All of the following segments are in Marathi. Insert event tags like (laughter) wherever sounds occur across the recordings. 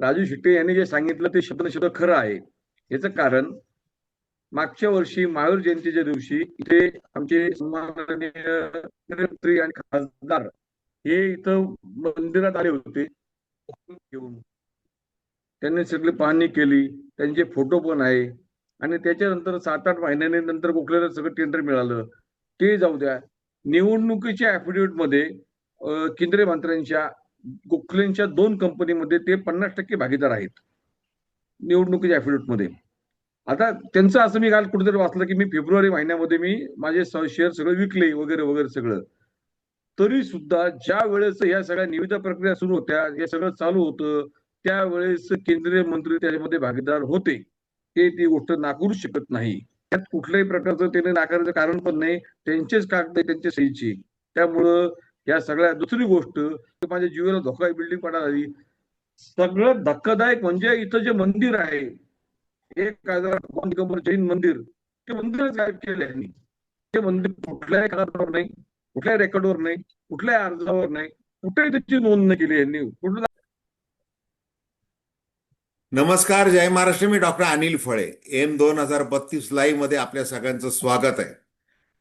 राजू शिट्टे यांनी जे सांगितलं ते शब्द शब्द खरं आहे. याचं कारण मागच्या वर्षी महावीर जयंतीच्या दिवशी इथे आमचे मुख्यमंत्री आणि खासदार हे इथं मंदिरात आले होते. घेऊन. त्यांनी सगळी पाहणी केली. त्यांचे फोटो पण आहे. आणि त्याच्यानंतर सात आठ महिन्याने नंतर गोखलेला सगळं टेंडर मिळालं. ते जाऊ द्या. निवडणुकीच्या affidavit मध्ये केंद्रीय मंत्र्यांच्या गोखलेंच्या दोन कंपनीमध्ये ते पन्नास टक्के भागीदार आहेत. निवडणुकीच्या affidavit मध्ये. आता त्यांचं असं मी काल कुठेतरी वाचलं की मी फेब्रुवारी महिन्यामध्ये मी माझे शेअर सगळे विकले वगैरे वगैरे सगळं. तरी सुद्धा ज्या वेळेस या सगळ्या निविदा प्रक्रिया सुरू होत्या हे सगळं चालू होतं त्यावेळेस केंद्रीय मंत्री त्याच्यामध्ये भागीदार होते. ते ती गोष्ट नाकारू शकत नाही. त्यात कुठल्याही प्रकारचं त्याने नाकारण्याचं कारण पण नाही. त्यांचेच कागद त्यांच्या सहीची. त्यामुळं या सगळ्या दुसरी गोष्ट माझ्या जीवाला धोका बिल्डिंग पडायला आली सगळं धक्कादायक म्हणजे इथं जे मंदिर आहे एक हजार जैन मंदिर ते मंदिरच गायब केले यांनी. ते मंदिर कुठल्याही कागदावर नाही कुठल्याही रेकॉर्डवर नाही कुठल्याही अर्जावर नाही कुठेही त्याची नोंद नाही केली यांनी. कुठलं नमस्कार जय महाराष्ट्र. मी डॉक्टर अनिल फळे. एम दोन हजार बत्तीस लाईव्हमध्ये आपल्या सगळ्यांचं स्वागत आहे.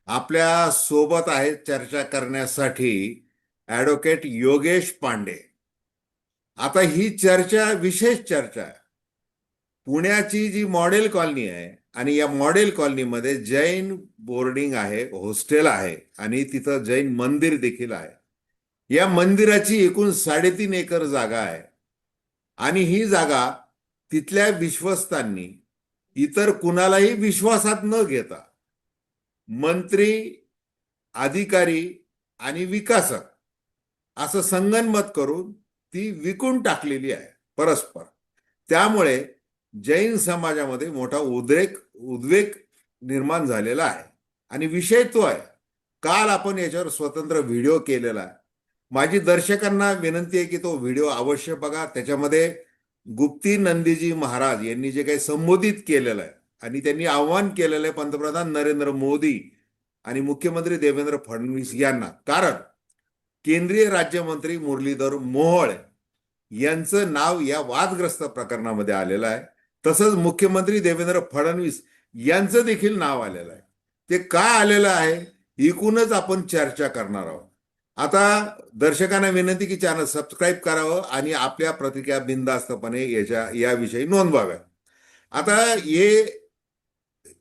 आपल्यासोबत आहेत चर्चा करण्यासाठी ॲडव्होकेट योगेश पांडे. आता ही चर्चा विशेष चर्चा आहे पुण्याची जी मॉडेल कॉलनी आहे आणि या मॉडेल कॉलनीमध्ये जैन बोर्डिंग आहे हॉस्टेल आहे आणि तिथं जैन मंदिर देखील आहे. या मंदिराची एकूण साडेतीन एकर जागा आहे आणि ही जागा तिथल्या विश्वस्तांनी इतर कुणालाही विश्वासात न घेता मंत्री अधिकारी आणि विकासक असं संगनमत करून ती विकून टाकलेली आहे परस्पर. त्यामुळे जैन समाजामध्ये मोठा उद्रेक उद्वेग निर्माण झालेला आहे. आणि विषय तो आहे काल आपण याच्यावर स्वतंत्र व्हिडिओ केलेला आहे. माझी दर्शकांना विनंती आहे की तो व्हिडिओ अवश्य बघा. त्याच्यामध्ये गुप्ती नंदीजी महाराज यांनी जे काही संबोधित केलेलं आहे आणि त्यांनी आव्हान केलेलं आहे पंतप्रधान नरेंद्र मोदी आणि मुख्यमंत्री देवेंद्र फडणवीस यांना. कारण केंद्रीय राज्यमंत्री मुरलीधर मोहोळ यांचं नाव या वादग्रस्त प्रकरणामध्ये आलेलं आहे. तसंच मुख्यमंत्री देवेंद्र फडणवीस यांचं देखील नाव आलेलं आहे. ते का आलेलं आहे? एकूणच आपण चर्चा करणार आहोत. आता दर्शकांना विनंती की चॅनल सबस्क्राईब करावं आणि आपल्या प्रतिक्रिया बिनधास्तपणे याच्या याविषयी नोंदवाव्या आता हे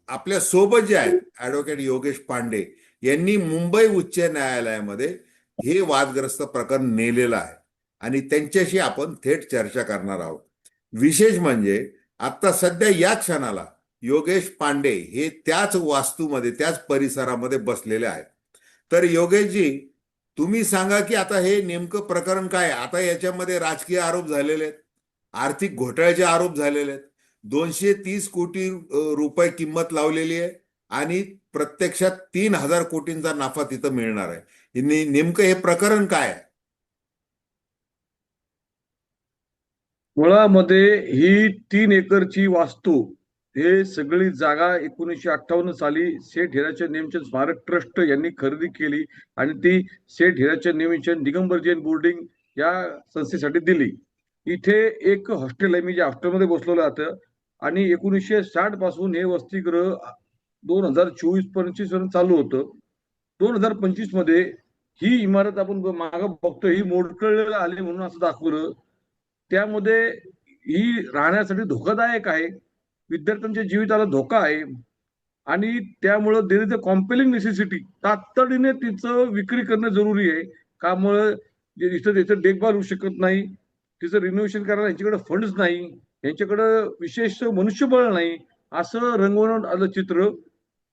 आपल्यासोबत जे आहेत ऍडव्होकेट योगेश पांडे यांनी मुंबई उच्च न्यायालयामध्ये हे वादग्रस्त प्रकरण नेलेलं आहे. आणि त्यांच्याशी आपण थेट चर्चा करणार आहोत. विशेष म्हणजे आता सध्या या क्षणाला योगेश पांडे हे त्याच वास्तूमध्ये त्याच परिसरामध्ये बसलेले आहेत. तर योगेशजी तुम्ही सांगा की आता हे नेमकं प्रकरण काय आहे? आता याच्यामध्ये राजकीय आरोप झालेले आहेत. आर्थिक घोटाळ्याचे आरोप झालेले आहेत. दोनशे तीस कोटी रुपये किंमत लावलेली आहे आणि प्रत्यक्षात तीन हजार कोटींचा नफा तिथं मिळणार आहे. ने- नेमकं हे प्रकरण काय मुळामध्ये ही तीन एकरची वास्तू हे सगळी जागा एकोणीसशे अठ्ठावन्न साली सेठ हिराचंद नेमचंद स्मारक ट्रस्ट यांनी खरेदी केली आणि ती सेठ हिराचंद नेमचंद दिगंबर जैन बोर्डिंग या संस्थेसाठी दिली. इथे एक हॉस्टेल आहे मी ज्या हॉस्टेलमध्ये बसलेलो जातं आणि एकोणीसशे साठपासून हे वसतिगृह दोन हजार चोवीस पंचवीसपर्यंत चालू होतं. दोन हजार पंचवीसमध्ये ही इमारत आपण माग बघतो ही मोडकळलेलं आले म्हणून असं दाखवलं. त्यामध्ये ही राहण्यासाठी धोकादायक आहे. विद्यार्थ्यांच्या जीविताला धोका आहे. आणि त्यामुळं there is a compelling necessity तातडीने तिचं विक्री करणं जरुरी आहे. कामुळं जे इथं त्याचं देखभाल होऊ शकत नाही. तिचं रिनोव्हेशन करायला यांच्याकडे फंड्स नाही. यांच्याकडं विशेष मनुष्यबळ नाही. असं रंगवण्यात आलं चित्र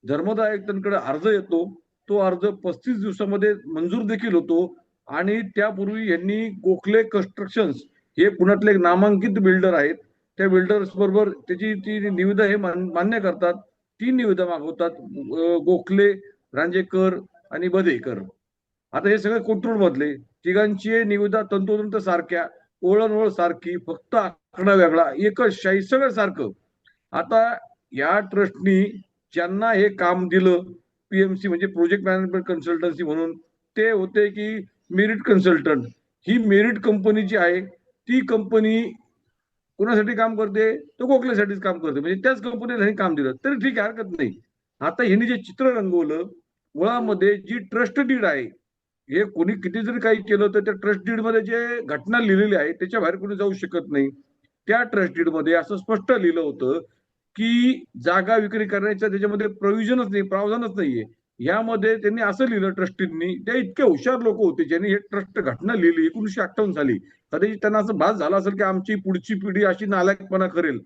धर्मदाय आयुक्तांकडे अर्ज येतो. तो अर्ज पस्तीस दिवसामध्ये मंजूर देखील होतो. आणि त्यापूर्वी यांनी गोखले कन्स्ट्रक्शन्स हे पुण्यातले नामांकित बिल्डर आहेत. त्या बिल्डर्स बरोबर त्याची ती निविदा हे मान- मान्य करतात. तीन निविदा मागवतात. गोखले रांजेकर आणि बदेकर आता हे सगळे कोथरूड मधले तिघांची निविदा तंतोतंत सारख्या ओळणवळ सारखी फक्त आकडा वेगळा. एकच शाही सगळं सारखं आता या ट्रस्टनी ज्यांना हे काम दिलं पीएमसी म्हणजे प्रोजेक्ट मॅनेजमेंट कन्सल्टन्सी म्हणून ते होते की मेरिट कन्सल्टंट. ही मेरिट कंपनी जी आहे ती कंपनी कुणासाठी काम करते? तो गोखल्यासाठीच काम करते. म्हणजे त्याच कंपनीला हे काम दिलं. तरी ठीक आहे हरकत नाही. आता ह्यांनी जे चित्र रंगवलं मुळामध्ये जी ट्रस्ट डीड आहे हे कोणी किती जरी काही केलं तर त्या ट्रस्ट डीडमध्ये जे घटना लिहिलेली आहे त्याच्या बाहेर कोणी जाऊ शकत नाही. त्या ट्रस्टीडमध्ये मध्ये असं स्पष्ट लिहिलं होतं की जागा विक्री करण्याच्या त्याच्यामध्ये प्रोव्हिजनच नाही प्रावधानच नाहीये. यामध्ये त्यांनी असं लिहिलं ट्रस्टींनी ते इतके हुशार लोक होते ज्यांनी हे ट्रस्ट घटना लिहिली एकोणीशे अठ्ठावन्न साली. कदाचित त्यांना असं भास झाला असेल की आमची पुढची पिढी अशी नालायकपणा करेल.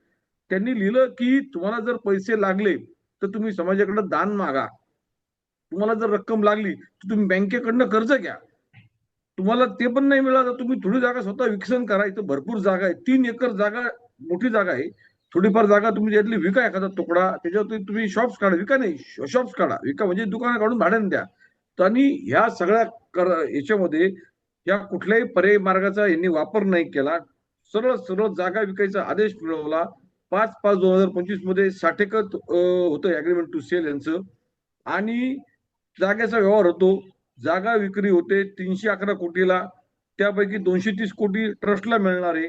त्यांनी लिहिलं की तुम्हाला जर पैसे लागले तर तुम्ही समाजाकडे दान मागा. तुम्हाला जर रक्कम लागली तर तुम्ही बँकेकडनं कर्ज घ्या. तुम्हाला ते पण नाही मिळालं तर तुम्ही थोडी जागा स्वतः विकसन करा. इथं भरपूर जागा आहे. तीन एकर जागा मोठी जागा आहे. थोडीफार जागा तुम्ही त्यातली विका एखादा तुकडा. त्याच्यावरती तुम्ही शॉप्स काढा. विका नाही शॉप्स काढा. विका म्हणजे दुकानं काढून भाड्याने द्या. तर आणि ह्या सगळ्या कर याच्यामध्ये या कुठल्याही पर्यायी मार्गाचा यांनी वापर नाही केला. सरळ सरळ जागा विकायचा आदेश मिळवला. पाच पाच दोन हजार पंचवीसमध्ये साठेकत होतं अग्रीमेंट टू सेल यांचं. आणि जागेचा व्यवहार होतो. जागा विक्री होते तीनशे अकरा कोटीला. त्यापैकी दोनशे तीस कोटी ट्रस्टला मिळणार. आहे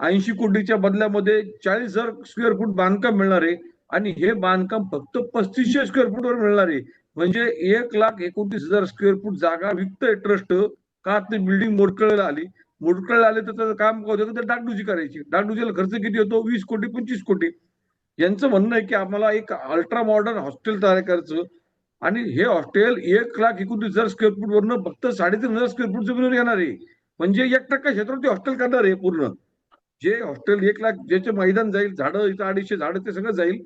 ऐंशी कोटीच्या बदल्यामध्ये चाळीस हजार स्क्वेअर फूट बांधकाम मिळणार. आहे आणि हे बांधकाम फक्त पस्तीसशे स्क्वेअर फूटवर मिळणार. आहे म्हणजे एक लाख एकोणतीस हजार स्क्वेअर फूट जागा विकतंय ट्रस्ट का ते बिल्डिंग मोडकळला आली? मोडकळला आले तर त्याचं काम होतं तर डागडुजी करायची. डागडुजीला खर्च किती होतो? वीस कोटी पंचवीस कोटी. यांचं म्हणणं आहे की आम्हाला एक अल्ट्रा मॉडर्न हॉस्टेल तयार करायचं. आणि हे हॉस्टेल एक लाख एकोणतीस हजार स्क्वेअर फूट वरनं फक्त साडेतीन हजार स्क्वेअर फूट जमिनीवर येणार आहे. म्हणजे एक टक्का क्षेत्रावर ते हॉस्टेल करणार आहे पूर्ण. जे हॉस्टेल एक लाख ज्याचे मैदान जाईल झाडं इथं अडीचशे झाडं ते सगळं जाईल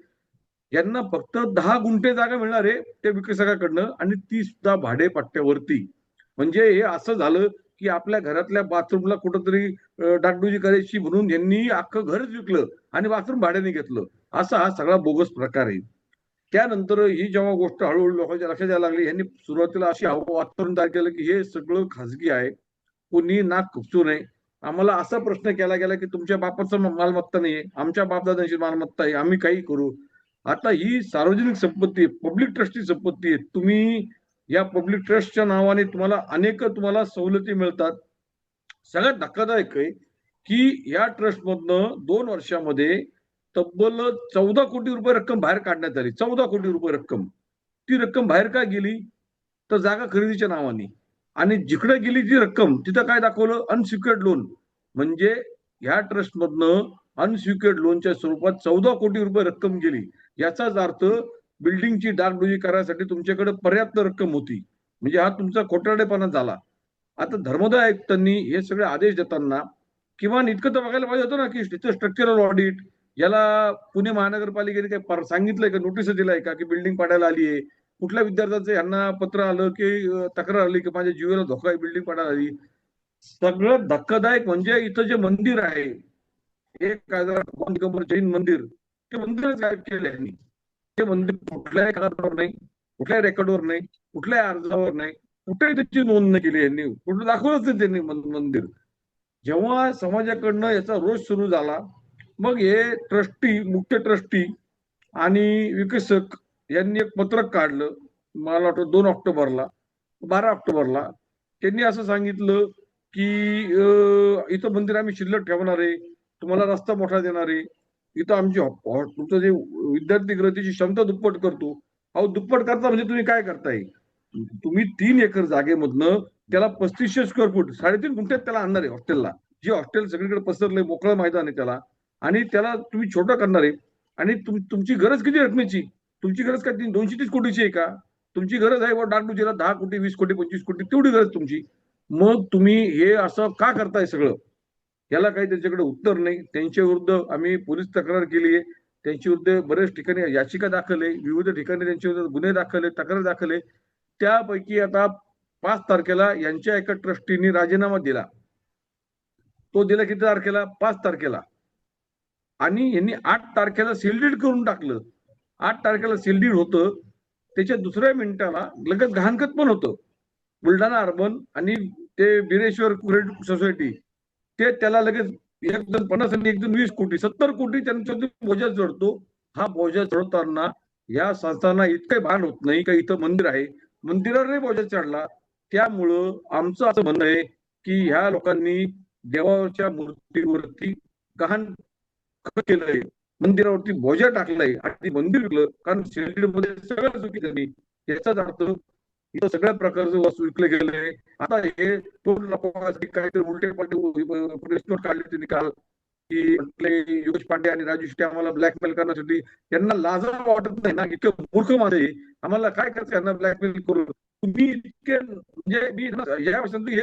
यांना फक्त दहा गुंठे जागा मिळणार आहे त्या विकसकाकडनं आणि ती सुद्धा भाडे पट्ट्यावरती म्हणजे हे असं झालं की आपल्या घरातल्या बाथरूमला कुठंतरी डागडुजी करायची म्हणून यांनी अख्खं घरच विकलं आणि बाथरूम भाड्याने घेतलं. असा हा सगळा बोगस प्रकार आहे. त्यानंतर ही जेव्हा गोष्ट हळूहळू लोकांच्या लक्षात यायला लागली यांनी सुरुवातीला अशी हवा- वातावरण तयार केलं की हे सगळं खाजगी आहे कोणी नाक खुपसू नये. आम्हाला असा प्रश्न केला गेला की तुमच्या बापाचं मालमत्ता नाहीये आमच्या बापदादांची मालमत्ता आहे आम्ही काही करू. आता ही सार्वजनिक संपत्ती आहे पब्लिक ट्रस्टची संपत्ती आहे. तुम्ही या पब्लिक ट्रस्टच्या नावाने तुम्हाला अनेक तुम्हाला सवलती मिळतात. सगळ्यात धक्कादायक आहे की या ट्रस्टमधनं दोन वर्षामध्ये तब्बल चौदा कोटी रुपये रक्कम बाहेर काढण्यात आली. चौदा कोटी रुपये रक्कम. ती रक्कम बाहेर का गेली? तर जागा खरेदीच्या नावाने. आणि जिकडे गेली ती रक्कम तिथं काय दाखवलं? अनसिक्युअर्ड लोन म्हणजे ह्या ट्रस्ट मधनं अनसिक्युअर्ड लोनच्या स्वरूपात चौदा कोटी रुपये रक्कम गेली. याचाच अर्थ बिल्डिंगची डागडुजी करायसाठी तुमच्याकडे पर्याप्त रक्कम होती. म्हणजे हा तुमचा खोटारडेपणा झाला. आता धर्मदाय आयुक्तांनी हे सगळे आदेश देताना किमान इतकं तर बघायला पाहिजे होतं ना की तिथं स्ट्रक्चरल ऑडिट याला पुणे महानगरपालिकेने काही पर- सांगितलंय का? नोटीस दिलाय का? की बिल्डिंग पाडायला आली आहे. कुठल्या विद्यार्थ्याचं यांना पत्र आलं की तक्रार आली की माझ्या जीवेला धोका आहे बिल्डिंग पाडायला आली? सगळं धक्कादायक म्हणजे इथं जे मंदिर आहे एक हजार जैन मंदिर ते मंदिरच गायब केले यांनी. ते मंदिर कुठल्याही कागदावर नाही कुठल्याही रेकॉर्डवर नाही कुठल्याही अर्जावर नाही कुठेही त्याची नोंद नाही केली यांनी. कुठं दाखवलंच नाही त्यांनी मंदिर. जेव्हा समाजाकडनं याचा रोष सुरू झाला मग हे ट्रस्टी मुख्य ट्रस्टी आणि विकसक यांनी एक पत्रक काढलं मला वाटतं दोन ऑक्टोबरला बारा ऑक्टोबरला. त्यांनी असं सांगितलं की इथं मंदिर आम्ही शिल्लक ठेवणार आहे तुम्हाला रस्ता मोठा देणार आहे. इथं आमची तुमचं जे विद्यार्थी ग्रहतीची क्षमता दुप्पट करतो अहो दुप्पट करता म्हणजे तुम्ही काय करताय? तुम्ही तीन एकर जागेमधनं त्याला पस्तीसशे स्क्वेअर फूट साडेतीन गुंठ्यात त्याला आणणार आहे हॉस्टेलला. जे हॉस्टेल सगळीकडे पसरलंय मोकळं मैदान आहे त्याला. आणि त्याला तुम्ही छोटं करणार आहे. आणि तुमची गरज किती रकमेची? तुमची गरज काय? दोनशे तीस कोटीची आहे का? तुमची गरज आहे व डागडुजीला दहा कोटी वीस कोटी पंचवीस कोटी तेवढी गरज तुमची. मग तुम्ही हे असं का करताय सगळं? याला काही त्याच्याकडे उत्तर नाही. त्यांच्या विरुद्ध आम्ही पोलीस तक्रार केली आहे. त्यांच्या विरुद्ध बऱ्याच ठिकाणी याचिका दाखल आहे. विविध ठिकाणी त्यांच्या विरुद्ध गुन्हे दाखल आहे तक्रार दाखल आहे. त्यापैकी आता पाच तारखेला यांच्या एका ट्रस्टीने राजीनामा दिला. तो दिला किती तारखेला? पाच तारखेला. आणि यांनी आठ तारखेला सिलडीड करून टाकलं. आठ तारखेला सिलडीड होतं. त्याच्या दुसऱ्या मिनिटाला लगेच गहाणखत पण होतं. बुलढाणा अर्बन आणि ते बिरेश्वर क्रेडिट सोसायटी ते त्याला लगेच एक जण पन्नास आणि एक जण वीस कोटी सत्तर कोटी त्यांच्या बोजा चढतो. हा बोजा चढवताना या संस्थांना इतकं भान होत नाही का इथं मंदिर आहे. मंदिरावर नाही बोजा चढला. त्यामुळं आमचं असं म्हणणं आहे की ह्या लोकांनी देवाच्या मूर्तीवरती गहाण केलंय मंदिरावरती बोजा टाकलाय आणि मंदिर विकलं कारण शिर्डीमध्ये सगळं चुकी झाली. याचाच अर्थ इथं सगळ्या प्रकारचं वस्तू विकले गेले आता हे टोल लपवण्यासाठी काहीतरी उलटे पालटे प्रेस नोट काढले होते काल की म्हटले योगेश पांडे आणि राजू शेट्टी आम्हाला ब्लॅकमेल करण्यासाठी त्यांना लाजा वाटत नाही ना इतकं मूर्ख माझे आम्हाला काय करायचं यांना ब्लॅकमेल करून? तुम्ही इतके म्हणजे मी या वर्षांत हे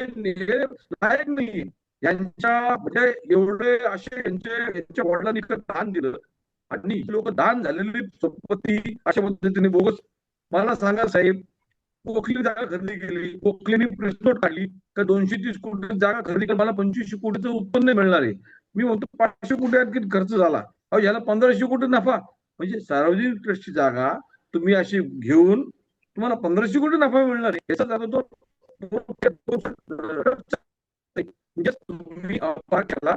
लायक नाही यांच्या म्हणजे एवढे असे यांचे यांच्या वडिलांनी दान दिलं. आणि लोक दान झालेली संपत्ती अशा पद्धतीने बोगस. मला सांगा साहेब कोकली जागा खरेदी केली कोकलीने प्रेसनोट काढली का दोनशे तीस कोटी जागा खरेदी केली मला पंचवीसशे कोटीचं उत्पन्न मिळणार आहे. मी म्हणतो पाचशे कोटी किती खर्च झाला. अहो याला पंधराशे कोटी नफा. म्हणजे सार्वजनिक ट्रस्टची जागा तुम्ही अशी घेऊन तुम्हाला पंधराशे कोटी नफा मिळणार आहे. याचा जागा तो म्हणजे तुम्ही अपार केला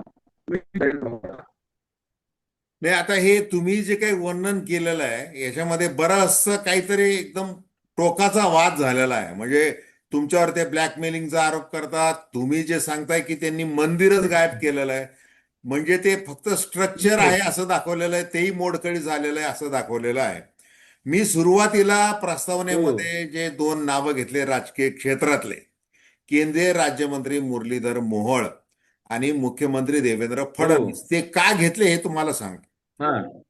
नाही आता हे तुम्ही जे काही वर्णन केलेलं आहे याच्यामध्ये बरंचसं काहीतरी एकदम टोकाचा वाद झालेला आहे. म्हणजे तुमच्यावर ते ब्लॅकमेलिंगचा आरोप करतात तुम्ही जे सांगताय की त्यांनी मंदिरच गायब केलेलं आहे. म्हणजे ते फक्त स्ट्रक्चर आहे असं दाखवलेलं आहे तेही मोडकळी झालेलं आहे असं दाखवलेलं आहे. मी सुरुवातीला प्रस्तावनेमध्ये जे दोन नावं घेतले राजकीय क्षेत्रातले केंद्रीय राज्यमंत्री मुरलीधर मोहोळ आणि मुख्यमंत्री देवेंद्र फडणवीस ते का घेतले हे तुम्हाला सांग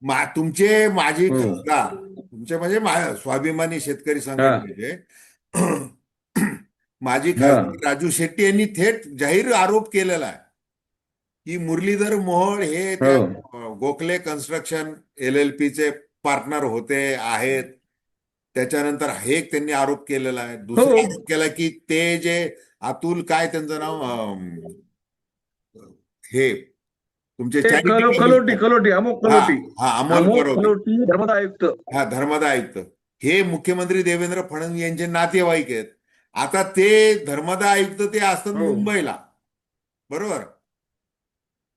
मा तुमचे माजी. खासदार तुमचे म्हणजे स्वाभिमानी शेतकरी. संघटनेचे (clears throat) माजी. खासदार राजू शेट्टी यांनी थेट जाहीर आरोप केलेला आहे की मुरलीधर मोहोळ हे हो. गोखले कन्स्ट्रक्शन एल एल चे पार्टनर होते आहेत त्याच्यानंतर हे एक त्यांनी आरोप केलेला आहे दुसरा हो. आरोप केला की ते जे अतुल काय त्यांचं नाव? हे तुमचे कलोटी कलोटी हा कलोटी. हा अमोल अमोक करोटे. कलोटी धर्मदा आयुक्त. हा धर्मदा आयुक्त. हे मुख्यमंत्री देवेंद्र फडणवीस यांचे नातेवाईक आहेत. आता ते धर्मदा आयुक्त ते असतात हो. मुंबईला. बरोबर?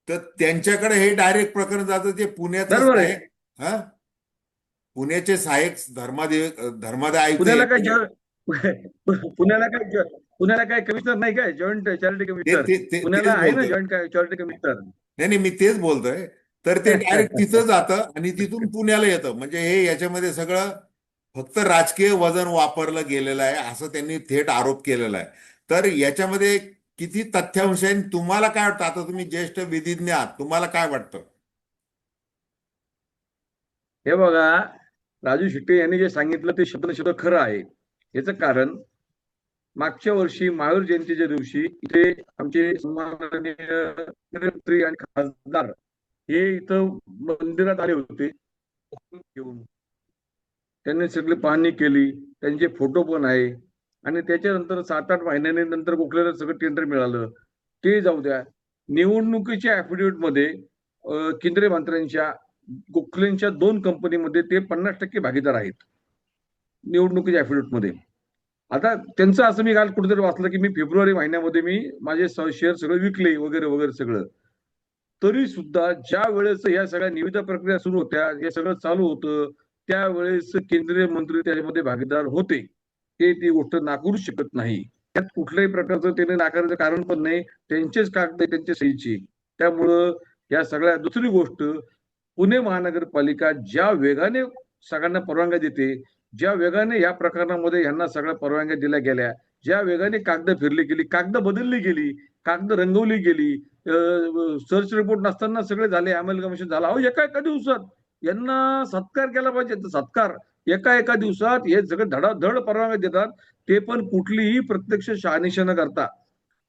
तर त्यांच्याकडे हे डायरेक्ट प्रकरण जातं ते हा? पुण्याचे सहाय्यक धर्मादेव धर्मदा आयुक्त पुण्याला काय (laughs) पुण्याला पुण्याला काय कमिशनर नाही काय? जॉईंट चॅरिटी कमिशनर पुण्याला आहे ना. जॉईंट चॅरिटी कमिशनर नाही नाही मी तेच बोलतोय. तर ते डायरेक्ट तिथं जातं आणि तिथून पुण्याला येतं. म्हणजे हे याच्यामध्ये सगळं फक्त राजकीय वजन वापरलं गेलेलं आहे असं त्यांनी थेट आरोप केलेला आहे. तर याच्यामध्ये किती तथ्यांश आहे तुम्हाला काय वाटतं? आता तुम्ही ज्येष्ठ विधिज्ञ आहात तुम्हाला काय वाटतं? हे बघा राजू शेट्टी यांनी जे सांगितलं ते शब्द शब्द खरं आहे. याचं कारण मागच्या वर्षी महावीर जयंतीच्या दिवशी इथे आमचे सन्माननीय मुख्यमंत्री आणि खासदार हे इथं मंदिरात आले होते. घेऊन त्यांनी सगळी पाहणी केली त्यांचे फोटो पण आहे. आणि त्याच्यानंतर सात आठ महिन्यांनी नंतर गोखलेला सगळं टेंडर मिळालं. ते जाऊ द्या. निवडणुकीच्या affidavit मध्ये केंद्रीय मंत्र्यांच्या गोखलेंच्या दोन कंपनीमध्ये ते पन्नास टक्के भागीदार आहेत. निवडणुकीच्या affidavit मध्ये. आता त्यांचं असं मी काल कुठेतरी वाचलं की मी फेब्रुवारी महिन्यामध्ये मी माझे शेअर सगळे विकले वगैरे वगैरे सगळं. तरी सुद्धा ज्या वेळेस या सगळ्या निविदा प्रक्रिया सुरू होत्या हे सगळं चालू होतं त्यावेळेस केंद्रीय मंत्री त्याच्यामध्ये भागीदार होते. ते ती गोष्ट नाकारू शकत नाही. त्यात कुठल्याही प्रकारचं त्याने नाकारण्याचं कारण पण नाही त्यांचेच कागद आहे त्यांच्या सहीची. त्यामुळं या सगळ्या दुसरी गोष्ट पुणे महानगरपालिका ज्या वेगाने सगळ्यांना परवानग्या देते ज्या वेगाने या प्रकरणामध्ये यांना सगळ्या परवानग्या दिल्या गेल्या ज्या वेगाने कागद फिरली गेली कागद बदलली गेली कागद रंगवली गेली सर्च रिपोर्ट नसताना सगळे झाले अमेलगमेशन झाला. अहो एका एका दिवसात यांना सत्कार केला पाहिजे. तर सत्कार एका एका दिवसात हे सगळे धडाधड परवानग्या देतात. ते पण कुठलीही प्रत्यक्ष शहानिशा न करता.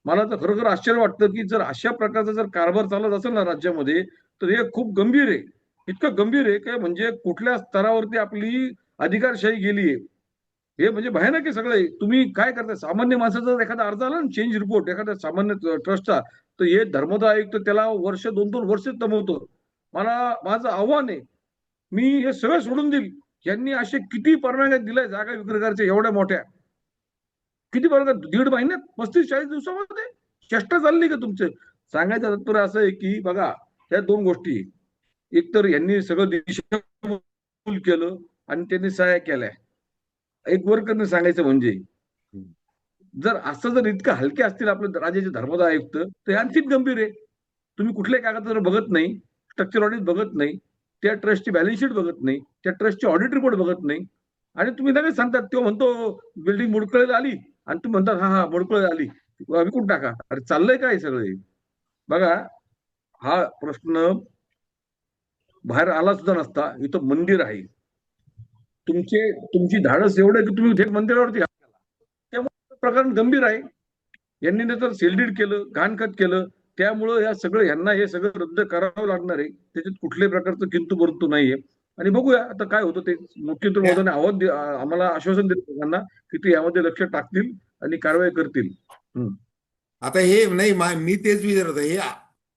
मला तर खरोखर आश्चर्य वाटतं की जर अशा प्रकारचा जर कारभार चालत असेल ना राज्यामध्ये तर हे खूप गंभीर आहे. इतकं गंभीर आहे की म्हणजे कुठल्या स्तरावरती आपली अधिकारशाही गेली हे म्हणजे भयानक आहे सगळं. तुम्ही काय करता? सामान्य माणसाचा जर एखादा अर्ज आला ना चेंज रिपोर्ट एखाद्या सामान्य ट्रस्टचा तर हे धर्मदा आयुक्त त्याला वर्ष दोन दोन वर्ष तमवतो मला माझं आव्हान आहे मी हे सगळं सोडून देईल. यांनी असे किती परवानग्या दिल्या जागा विक्रेत्याच्या एवढ्या मोठ्या? किती परवानग्या? दीड महिन्यात? पस्तीस चाळीस दिवसामध्ये? चेष्टा चालली का तुमचे? सांगायचं तात्पर्य असं आहे की बघा या दोन गोष्टी. एक तर यांनी सगळं केलं आणि त्यांनी सहाय्य केल्या. एक वर्करने सांगायचं म्हणजे जर असं जर इतकं हलके असतील आपले राज्याचे धर्मदा आयुक्त तर हे आणखीन गंभीर आहे. तुम्ही कुठल्याही कागद जर बघत नाही स्ट्रक्चर ऑडिट बघत नाही त्या ट्रस्टची बॅलन्स शीट बघत नाही त्या ट्रस्टची ऑडिट रिपोर्ट बघत नाही. आणि तुम्ही लगेच सांगतात तो म्हणतो बिल्डिंग मुडकळेला आली. आणि तुम्ही म्हणतात हा हा मुडकळेला आली. विकून टाका. अरे चाललंय काय सगळं? बघा हा प्रश्न बाहेर आला सुद्धा नसता. इथं मंदिर आहे. तुमचे तुमची धाडस एवढं की तुम्ही थेट मंदिरावरती. त्यामुळे प्रकरण गंभीर आहे. यांनी नंतर सेलडीड केलं घाणखत केलं. त्यामुळं या सगळं यांना हे सगळं रद्द करावं लागणार आहे. त्याच्यात कुठल्याही प्रकारचं किंतु परंतु नाहीये. आणि बघूया आता काय होतं ते. मुख्यमंत्री महोदयाने आवाज आम्हाला आश्वासन देत त्यांना की ते यामध्ये लक्ष टाकतील आणि कारवाई करतील. आता हे नाही मा- तेच विचारत. हे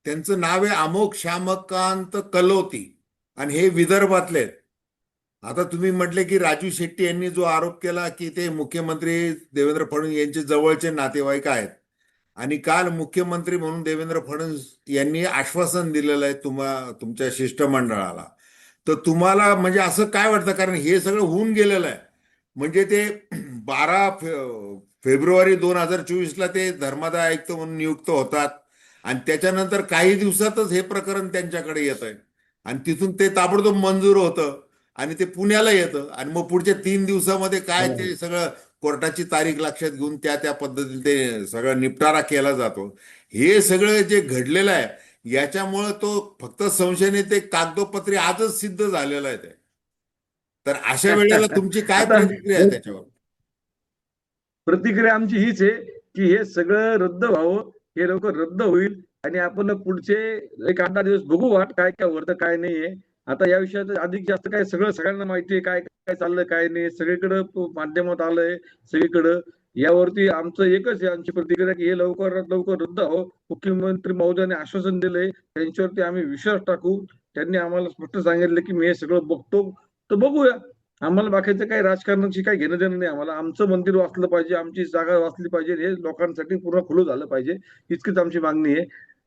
त्यांचं नाव आहे अमोक श्यामकांत कलोती. आणि हे विदर्भातले आहेत. आता तुम्ही म्हटले की राजू शेट्टी यांनी जो आरोप केला की ते मुख्यमंत्री देवेंद्र फडणवीस यांचे जवळचे नातेवाईक आहेत. आणि काल मुख्यमंत्री म्हणून देवेंद्र फडणवीस यांनी आश्वासन दिलेलं आहे तुम्हा तुमच्या शिष्टमंडळाला. तर तुम्हाला म्हणजे असं काय वाटतं? कारण हे सगळं होऊन गेलेलं आहे. म्हणजे ते बारा फे- फेब्रुवारी दोन हजार चोवीसला ते धर्मादाय आयुक्त म्हणून नियुक्त होतात. आणि त्याच्यानंतर काही दिवसातच हे प्रकरण त्यांच्याकडे येत आहे आणि तिथून ते ताबडतोब मंजूर होतं. आणि ते पुण्याला येतं. आणि मग पुढच्या तीन दिवसामध्ये काय ते सगळं कोर्टाची तारीख लक्षात घेऊन त्या त्या पद्धतीने ते सगळं निपटारा केला जातो. हे सगळं जे घडलेलं आहे याच्यामुळं तो फक्त संशयाने ते कागदोपत्री आजच सिद्ध झालेलं आहे ते. तर अशा वेळेला तुमची काय प्रतिक्रिया आहे त्याच्यावर? प्रतिक्रिया आमची हीच आहे की हे सगळं रद्द व्हावं हे लवकर रद्द होईल आणि आपण पुढचे एक आठ दिवस बघू वाट काय काय वरतं काय नाहीये. आता या विषयात अधिक जास्त काय सगळं सगळ्यांना माहिती आहे काय काय चाललंय काय नाही सगळीकडं माध्यमात आलंय सगळीकडं. यावरती आमचं एकच आहे आमची प्रतिक्रिया की हे लवकरात लवकर रद्द हो. मुख्यमंत्री महोदयाने आश्वासन दिलंय त्यांच्यावरती आम्ही विश्वास टाकू. त्यांनी आम्हाला स्पष्ट सांगितलं की मी हे सगळं बघतो. तर बघूया. आम्हाला बाकीचं काही राजकारणाची काही घेणं देणं नाही. आम्हाला आमचं मंदिर वाचलं पाहिजे आमची जागा वाचली पाहिजे हे लोकांसाठी पूर्ण खुलं झालं पाहिजे. इतकीच आमची मागणी आहे.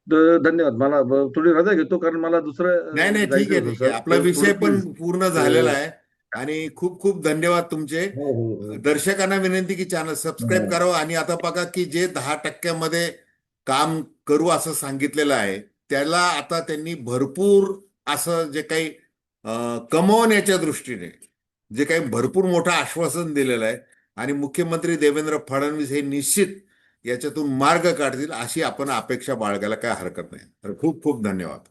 धन्यवाद मला थोडी रजा घेतो कारण मला दुसरं नाही नाही ठीक आहे ठीक आहे. आपला विषय पण पूर्ण झालेला आहे आणि खूप खूप धन्यवाद तुमचे. हो, हो, हो. दर्शकांना विनंती की चॅनल सबस्क्राईब हो. करावं आणि आता बघा की जे दहा टक्क्यामध्ये काम करू असं सांगितलेलं आहे त्याला आता त्यांनी भरपूर असं जे काही कमवण्याच्या दृष्टीने जे काही भरपूर मोठं आश्वासन दिलेलं आहे आणि मुख्यमंत्री देवेंद्र फडणवीस हे निश्चित याच्यातून मार्ग काढतील अशी आपण अपेक्षा बाळगायला काय हरकत नाही. तर खूप खूप धन्यवाद.